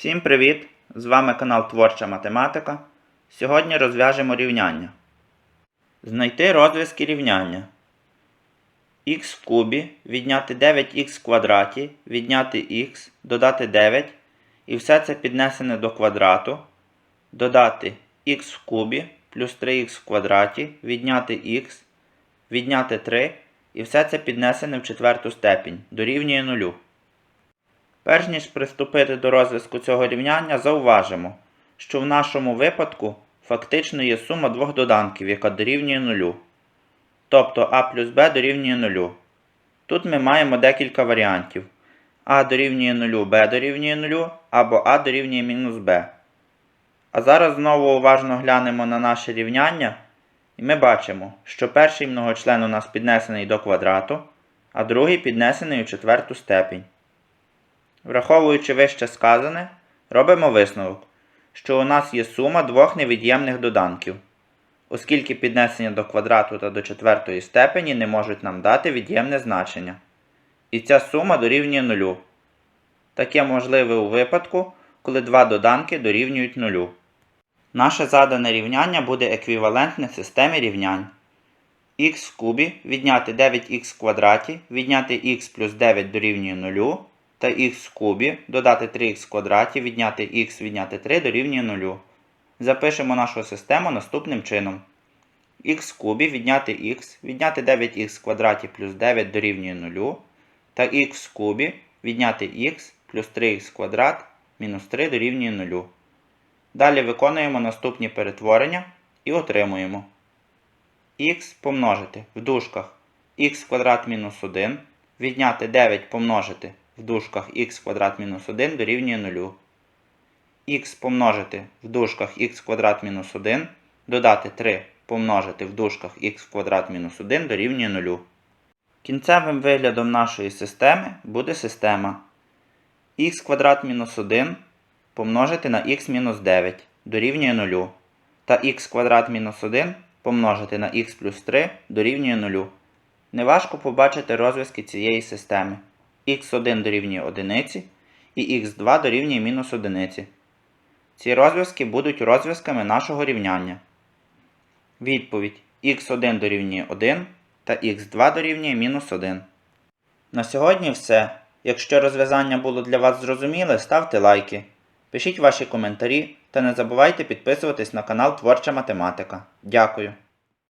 Всім привіт! З вами канал Творча Математика. Сьогодні розв'яжемо рівняння. Знайти розв'язки рівняння. х в кубі відняти 9х в квадраті, відняти х, додати 9. І все це піднесене до квадрату. Додати х в кубі плюс 3х в квадраті, відняти х, відняти 3. І все це піднесене в четверту степінь дорівнює нулю. Перш ніж приступити до розв'язку цього рівняння, зауважимо, що в нашому випадку фактично є сума двох доданків, яка дорівнює нулю. Тобто а плюс b дорівнює нулю. Тут ми маємо декілька варіантів. а дорівнює нулю, b дорівнює нулю, або а дорівнює мінус b. А зараз знову уважно глянемо на наше рівняння, і ми бачимо, що перший многочлен у нас піднесений до квадрату, а другий піднесений у четверту степінь. Враховуючи вище сказане, робимо висновок, що у нас є сума двох невід'ємних доданків, оскільки піднесення до квадрату та до четвертої степені не можуть нам дати від'ємне значення. І ця сума дорівнює нулю. Таке можливе у випадку, коли два доданки дорівнюють нулю. Наше задане рівняння буде еквівалентне системі рівнянь. х в кубі відняти 9х в квадраті, відняти х плюс 9 дорівнює нулю та х в кубі, додати 3х в квадраті, відняти х, відняти 3 дорівнює 0. Запишемо нашу систему наступним чином. х в кубі відняти х, відняти 9х в квадраті плюс 9 дорівнює 0, та х в кубі відняти х плюс 3х квадрат мінус 3 дорівнює 0. Далі виконуємо наступні перетворення і отримуємо х помножити в дужках х квадрат мінус 1, відняти 9 помножити в дужках х квадрат мінус 1 дорівнює 0. х помножити в дужках х квадрат мінус 1, додати 3 помножити в дужках х квадрат мінус 1 дорівнює 0. Кінцевим виглядом нашої системи буде система х квадрат мінус 1 помножити на х мінус 9 дорівнює 0. Та х квадрат мінус 1 помножити на х плюс 3 дорівнює 0. Неважко побачити розв'язки цієї системи х1 дорівнює 1 і х2 дорівнює мінус 1. Ці розв'язки будуть розв'язками нашого рівняння. Відповідь х1 дорівнює 1 та х2 дорівнює мінус 1. На сьогодні все. Якщо розв'язання було для вас зрозуміле, ставте лайки, пишіть ваші коментарі та не забувайте підписуватись на канал Творча Математика. Дякую!